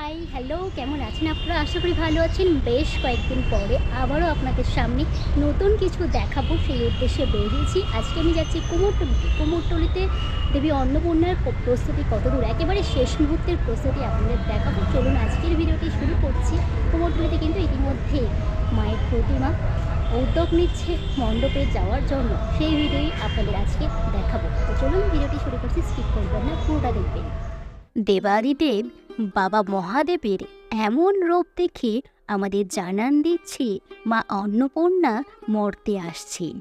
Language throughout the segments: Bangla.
হাই হ্যালো কেমন আছেন আপনারা? আশা করি ভালো আছেন। বেশ কয়েকদিন পরে আবারও আপনাদের সামনে নতুন কিছু দেখাবো সেই উদ্দেশ্যে বেরিয়েছি। আজকে আমি যাচ্ছি কুমোরটলিতে। কুমোরটলিতে দেবী অন্নপূর্ণার প্রস্তুতি কতদূর? একেবারে শেষ মুহূর্তের প্রস্তুতি আপনাদের দেখাবো। চলুন আজকের ভিডিওটি শুরু করছি। কুমোরটলিতে কিন্তু ইতিমধ্যে মায়ের প্রতিমা উদ্যোগ নিচ্ছে মণ্ডপে যাওয়ার জন্য। সেই ভিডিওই আপনাদের আজকে দেখাবো। তো চলুন ভিডিওটি শুরু করছি। স্কিপ করবেন না, পুরোটা দেখবেন। দেবাদিদেব বাবা মহাদেবের এমন রূপ দেখে আমাদের জানান দিচ্ছে, মা অন্নপূর্ণা মর্তে আসছে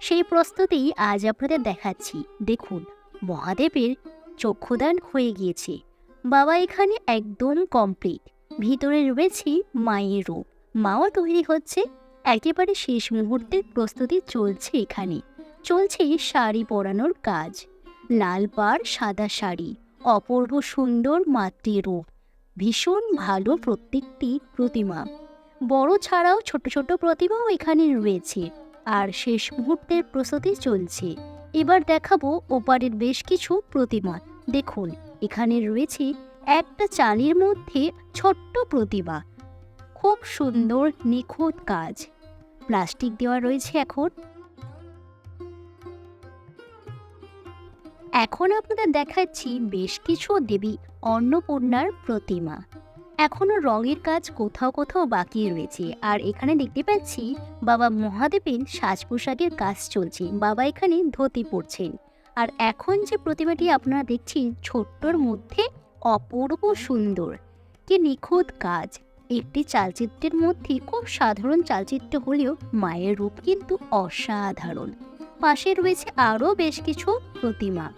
সেই প্রস্তুতি আজ আপনাদের দেখাচ্ছি। দেখুন, মহাদেবের চক্ষুদান হয়ে গিয়েছে। বাবা এখানে একদম কমপ্লিট ভিতরে রয়েছে মায়ের রূপ। মাও তৈরি হচ্ছে। একেবারে শেষ মুহূর্তের প্রস্তুতি চলছে এখানে। চলছে শাড়ি পরানোর কাজ। লাল পাড়, সাদা শাড়ি। অপূর্ব সুন্দর মাতৃরূপ। ভীষণ ভালো প্রত্যেকটি প্রতিমা। বড় ছাড়াও ছোট ছোট প্রতিমাও এখানে রয়েছে। আর শেষ মুহূর্তের প্রস্তুতি চলছে। এবার দেখাবো ওপারের বেশ কিছু প্রতিমা। দেখুন, এখানে রয়েছে একটা চালির মধ্যে ছোট্ট প্রতিমা। খুব সুন্দর নিখুঁত কাজ। প্লাস্টিক দেওয়া রয়েছে এখন। এখন আপনাদের দেখাচ্ছি বেশ কিছু দেবী অন্নপূর্ণার প্রতিমা। এখনও রঙের কাজ কোথাও কোথাও বাকি রয়েছে। আর এখানে দেখতে পাচ্ছি বাবা মহাদেবের সাজ পোশাকের কাজ চলছে। বাবা এখানে ধুতি পরছেন। আর এখন যে প্রতিমাটি আপনারা দেখছেন ছোট্টর মধ্যে অপূর্ব সুন্দর। কি নিখুঁত কাজ। একটি চালচিত্রের মধ্যে খুব সাধারণ চালচিত্র হলেও মায়ের রূপ কিন্তু অসাধারণ। পাশে রয়েছে আরও বেশ কিছু প্রতিমা।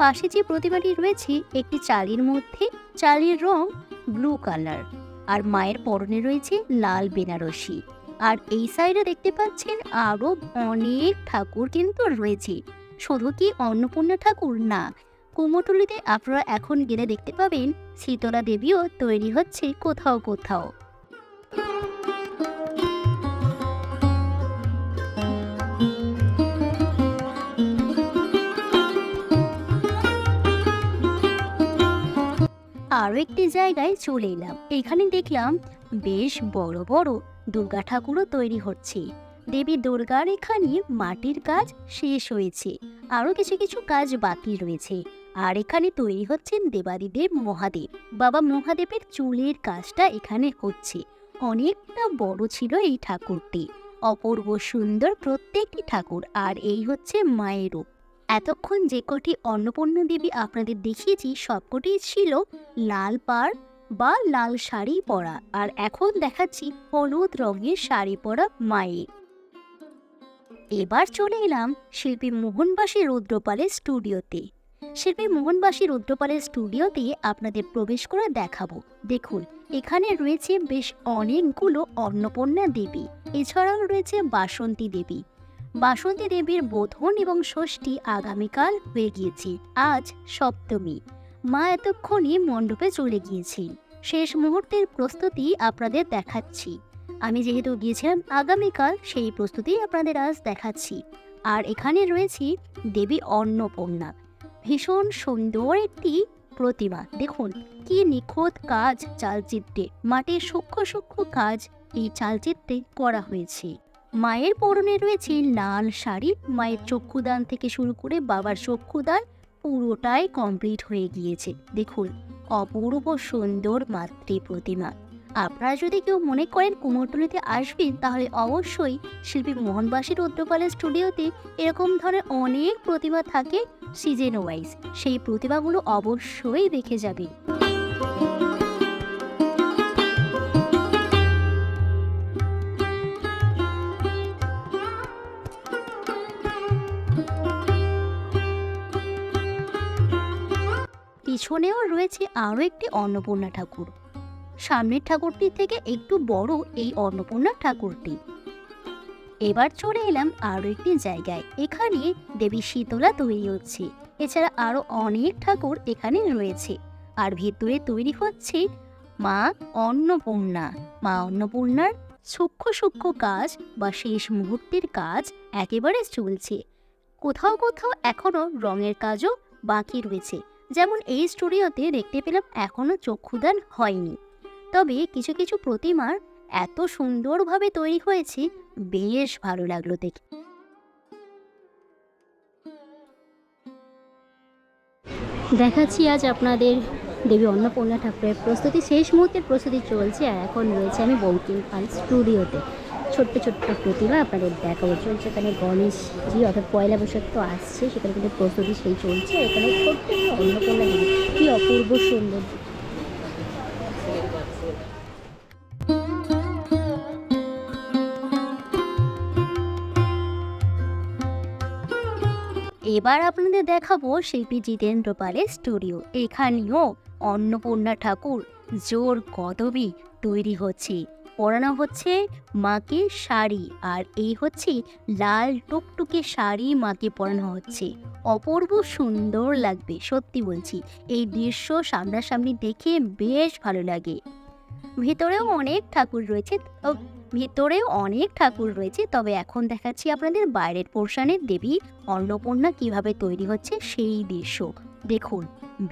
পাশে যে প্রতিমাটি রয়েছে, একটি চালির মধ্যে। চালির রং ব্লু কালার আর মায়ের পরনে রয়েছে লাল বেনারসি। আর এই সাইডে দেখতে পাচ্ছেন আরও অনেক ঠাকুর কিন্তু রয়েছে। শুধু কি অন্নপূর্ণা ঠাকুর? না। কুমোটুলিতে আপনারা এখন গেলে দেখতে পাবেন, শীতলা দেবীও তৈরি হচ্ছে কোথাও কোথাও। আরও একটি জায়গায় চলে এলাম। এখানে দেখলাম বেশ বড় বড় দুর্গা ঠাকুরও তৈরি হচ্ছে। দেবী দুর্গার এখানে মাটির কাজ শেষ হয়েছে। আরও কিছু কিছু কাজ বাকি রয়েছে। আর এখানে তৈরি হচ্ছেন দেবাদিদেব মহাদেব। বাবা মহাদেবের চুলের কাজটা এখানে হচ্ছে। অনেকটা বড় ছিল এই ঠাকুরটি। অপূর্ব সুন্দর প্রত্যেকটি ঠাকুর। আর এই হচ্ছে মায়ের রূপ। এতক্ষণ যে কটি অন্নপূর্ণা দেবী আপনাদের দেখিয়েছি সবকটি ছিল লাল পাড় বা লাল শাড়ি পরা। আর এখন দেখাচ্ছি হলুদ রঙের শাড়ি পরা মায়ের। এবার চলে এলাম শিল্পী মোহনবাসী রুদ্রপালের স্টুডিওতে। শিল্পী মোহনবাসী রুদ্রপালের স্টুডিওতে আপনাদের প্রবেশ করে দেখাবো। দেখুন, এখানে রয়েছে বেশ অনেকগুলো অন্নপূর্ণা দেবী। এছাড়াও রয়েছে বাসন্তী দেবী। বাসন্তী দেবীর বোধন এবং ষষ্ঠী আগামীকাল হয়ে গিয়েছে। আজ সপ্তমী। মা এতক্ষণে মণ্ডপে চলে গিয়েছেন। শেষ মুহূর্তের প্রস্তুতি আপনাদের দেখাচ্ছি। আমি যেহেতু গিয়েছিলাম আগামীকাল, সেই প্রস্তুতি আপনাদের আজ দেখাচ্ছি। আর এখানে রয়েছে দেবী অন্নপূর্ণা। ভীষণ সুন্দর একটি প্রতিমা। দেখুন, কি নিখুঁত কাজ চালচিত্রে। মাটির সূক্ষ্ম সূক্ষ্ম কাজ এই চালচিত্রে করা হয়েছে। মায়ের পরনে রয়েছে লাল শাড়ি, মায়ের চক্ষুদান থেকে শুরু করে বাবার চক্ষুদান পুরোটাই কমপ্লিট হয়ে গিয়েছে। দেখুন, অপূর্ব সুন্দর মাতৃ প্রতিমা। আপনারা যদি কেউ মনে করেন কুমোরটুলিতে আসবেন, তাহলে অবশ্যই শিল্পী মোহনবাসী রুদ্রপালের স্টুডিওতে এরকম ধরনের অনেক প্রতিভা থাকে সিজন ওয়াইজ সেই প্রতিভাগুলো অবশ্যই দেখে যাবে পিছনেও রয়েছে আরও একটি অন্নপূর্ণা ঠাকুর। সামনের ঠাকুরটি থেকে একটু বড় এই অন্নপূর্ণা ঠাকুরটি। এবার চলে এলাম আরও একটি জায়গায়। এখানে দেবী শীতলা তৈরি হচ্ছে। এছাড়া আরও অনেক ঠাকুর এখানে রয়েছে। আর ভেতরে তৈরি হচ্ছে মা অন্নপূর্ণা। মা অন্নপূর্ণার সূক্ষ্ম সূক্ষ্ম কাজ বা শেষ মুহূর্তের কাজ একেবারে চলছে। কোথাও কোথাও এখনও রঙের কাজও বাকি রয়েছে। যেমন এই স্টুডিওতে দেখতে পেলাম এখনও চক্ষুদান হয়নি। তবে কিছু কিছু প্রতিমার এত সুন্দরভাবে তৈরি হয়েছে, বেশ ভালো লাগল দেখে। দেখাচ্ছি আজ আপনাদের দেবী অন্নপূর্ণা ঠাকুরের প্রস্তুতি। শেষ মুহূর্তের প্রস্তুতি চলছে আর এখন রয়েছে আমি বঙ্কিম পাল স্টুডিওতে। ছোট্ট ছোট্ট প্রতিমা আপনাদের দেখাবো। চলছে এখানে গণেশজি, অর্থাৎ পয়লা বৈশাখ তো আসছে, সেখানে কিন্তু প্রস্তুতি সেই চলছে। এখানে ছোট্ট অন্নপূর্ণা দেবী। কি অপূর্ব সুন্দর। এবার আপনাদের দেখাবো শিল্পী জিতেন্দ্র পালের স্টুডিও। এখানেও অন্নপূর্ণা ঠাকুর জোর কদবি তৈরি হচ্ছে। পরানো হচ্ছে মাকে শাড়ি আর এই হচ্ছে লাল টুকটুকে শাড়ি মাকে পরানো হচ্ছে। অপূর্ব সুন্দর লাগবে, সত্যি বলছি। এই দৃশ্য সামনাসামনি দেখে বেশ ভালো লাগে। ভেতরেও অনেক ঠাকুর রয়েছে ভেতরেও অনেক ঠাকুর রয়েছে, তবে এখন দেখাচ্ছি আপনাদের বাইরের পোর্শনের দেবী অন্নপূর্ণা কীভাবে তৈরি হচ্ছে সেই দৃশ্য। দেখুন,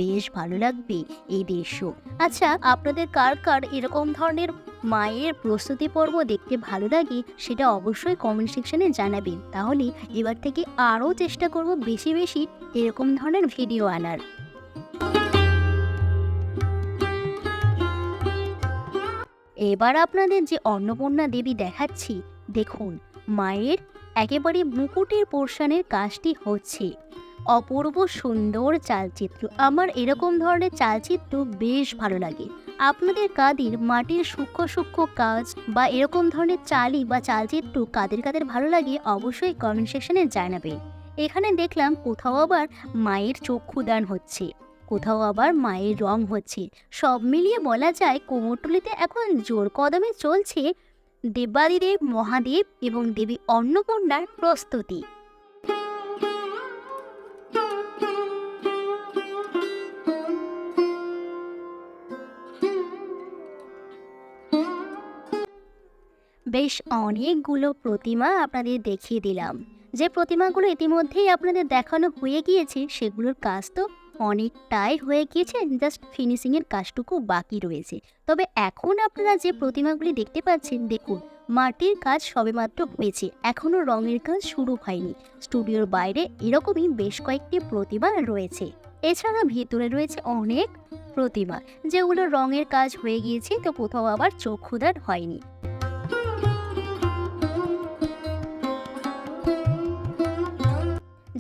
বেশ ভালো লাগবে এই দৃশ্য। আচ্ছা আপনাদের কার কার এরকম ধরনের মায়ের প্রস্তুতি পর্ব দেখতে ভালো লাগে, সেটা অবশ্যই কমেন্ট সেকশনে জানাবেন। তাহলে এবার থেকে আরও চেষ্টা করব বেশি বেশি এরকম ধরনের ভিডিও আনার। এবার আপনাদের যে অন্নপূর্ণা দেবী দেখাচ্ছি, দেখুন, মায়ের একেবারে মুকুটের পোর্শনের কাজটি হচ্ছে। অপূর্ব সুন্দর চালচিত্র। আমার এরকম ধরনের চালচিত্র বেশ ভালো লাগে। আপনাদের কাদের মাটির সূক্ষ্ম সূক্ষ্ম কাজ বা এরকম ধরনের চালি বা চালচিত্র কাদের কাদের ভালো লাগে অবশ্যই কমেন্ট সেকশনে জানাবে এখানে দেখলাম কোথাও আবার মায়ের চক্ষুদান হচ্ছে, কোথাও আবার মায়ের রং হচ্ছে। সব মিলিয়ে বলা যায় কোমরটুলিতে এখন জোর কদমে চলছে দেবাদিদেব, মহাদেব এবং দেবী অন্নপূর্ণার প্রস্তুতি। বেশ অনেকগুলো প্রতিমা আপনাদের দেখিয়ে দিলাম। যে প্রতিমাগুলো ইতিমধ্যেই আপনাদের দেখানো হয়ে গিয়েছে, সেগুলোর কাজ তো অনেকটাই হয়ে গিয়েছে জাস্ট ফিনিশিংয়ের কাজটুকু বাকি রয়েছে। তবে এখন আপনারা যে প্রতিমাগুলি দেখতে পাচ্ছেন, দেখুন, মাটির কাজ সবেমাত্র হয়েছে, এখনও রঙের কাজ শুরু হয়নি। স্টুডিওর বাইরে এরকমই বেশ কয়েকটি প্রতিমা রয়েছে। এছাড়া ভিতরে রয়েছে অনেক প্রতিমা, যেগুলো রঙের কাজ হয়ে গিয়েছে, তো কোথাও আবার চক্ষুদান হয়নি।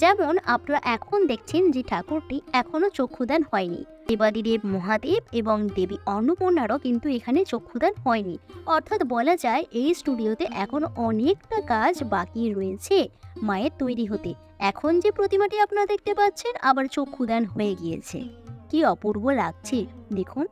যেমন আপনারা এখন দেখছেন যে ঠাকুরটি এখনও চক্ষুদান হয়নি। দেবাদিদেব মহাদেব এবং দেবী অন্নপূর্ণারও কিন্তু এখানে চক্ষুদান হয়নি। অর্থাৎ বলা যায়, এই স্টুডিওতে এখন অনেকটা কাজ বাকি রয়েছে মায়ের তৈরি হতে। এখন যে প্রতিমাটি আপনারা দেখতে পাচ্ছেন, আবার চক্ষুদান হয়ে গিয়েছে। কি অপূর্ব লাগছে, দেখুন।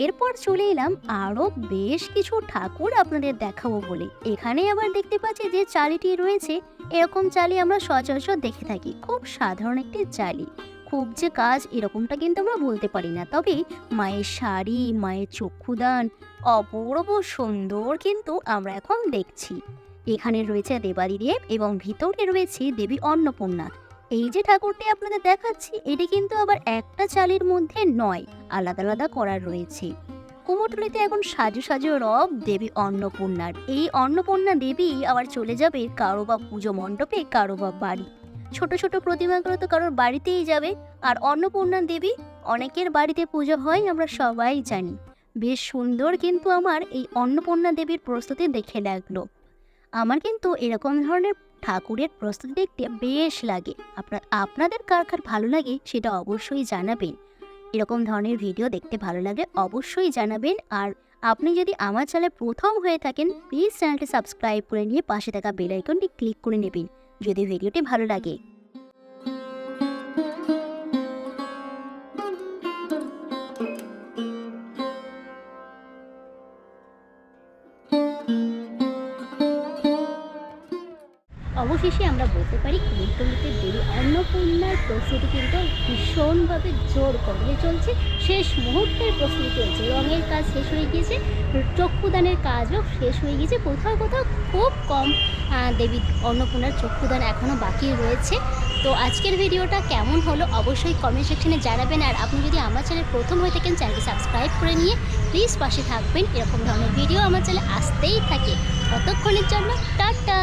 এরপর চলে এলাম আরও বেশ কিছু ঠাকুর আপনাদের দেখাবো বলে। এখানে আবার দেখতে পাচ্ছি যে চালিটি রয়েছে, এরকম চালি আমরা সচরাচর দেখে থাকি। খুব সাধারণ একটি চালি। খুব যে কাজ, এরকমটা কিন্তু আমরা বলতে পারি না। তবে মায়ের শাড়ি, মায়ের চক্ষুদান অপূর্ব সুন্দর কিন্তু আমরা এখন দেখছি। এখানে রয়েছে দেবাদিদেব এবং ভিতরে রয়েছে দেবী অন্নপূর্ণা। এই যে ঠাকুরটি আপনাদের দেখাচ্ছি, এটি কিন্তু আবার একটা চালির মধ্যে নয়, আলাদা আলাদা করা রয়েছে। কুমোরটুলিতে এখন সাজু সাজু রব দেবী অন্নপূর্ণার। এই অন্নপূর্ণা দেবী আবার চলে যাবে কারও বা পুজো মণ্ডপে, কারও বা বাড়ি। ছোট ছোট প্রতিমাগুলো তো কারোর বাড়িতেই যাবে, আর অন্নপূর্ণা দেবী অনেকের বাড়িতে পুজো হয়, আমরা সবাই জানি। বেশ সুন্দর কিন্তু আমার এই অন্নপূর্ণা দেবীর প্রস্তুতি দেখে লাগল। আমার কিন্তু এরকম ধরনের ঠাকুরের প্রস্তুতি দেখতে বেশ লাগে। আপনার, আপনাদের কার কার ভালো লাগে সেটা অবশ্যই জানাবেন। এরকম ধরনের ভিডিও দেখতে ভালো লাগে অবশ্যই জানাবেন। আর আপনি যদি আমার চ্যানেলে প্রথম হয়ে থাকেন প্লিজ চ্যানেলটি সাবস্ক্রাইব করে নিয়ে পাশে থাকা বেলাইকনটি ক্লিক করে নেবেন। যদি ভিডিওটি ভালো লাগে। অবশেষে আমরা বলতে পারি কুমোরটুলিতে দেবী অন্নপূর্ণার প্রস্তুতি কিন্তু ভীষণভাবে জোর কদমে চলছে। শেষ মুহূর্তের প্রস্তুতি চলছে। রঙের কাজ শেষ হয়ে গিয়েছে, চক্ষুদানের কাজও শেষ হয়ে গিয়েছে। কোথাও কোথাও খুব কম দেবী অন্নপূর্ণার চক্ষুদান এখনও বাকি রয়েছে। তো আজকের ভিডিওটা কেমন হলো অবশ্যই কমেন্ট সেকশনে জানাবেন। আর আপনি যদি আমার চ্যানেল প্রথম হয়ে থাকেন, চ্যানেলটি সাবস্ক্রাইব করে নিয়ে প্লিজ পাশে থাকবেন। এরকম ধরনের ভিডিও আমার চ্যানেলে আসতেই থাকে। ততক্ষণের জন্য টাটা!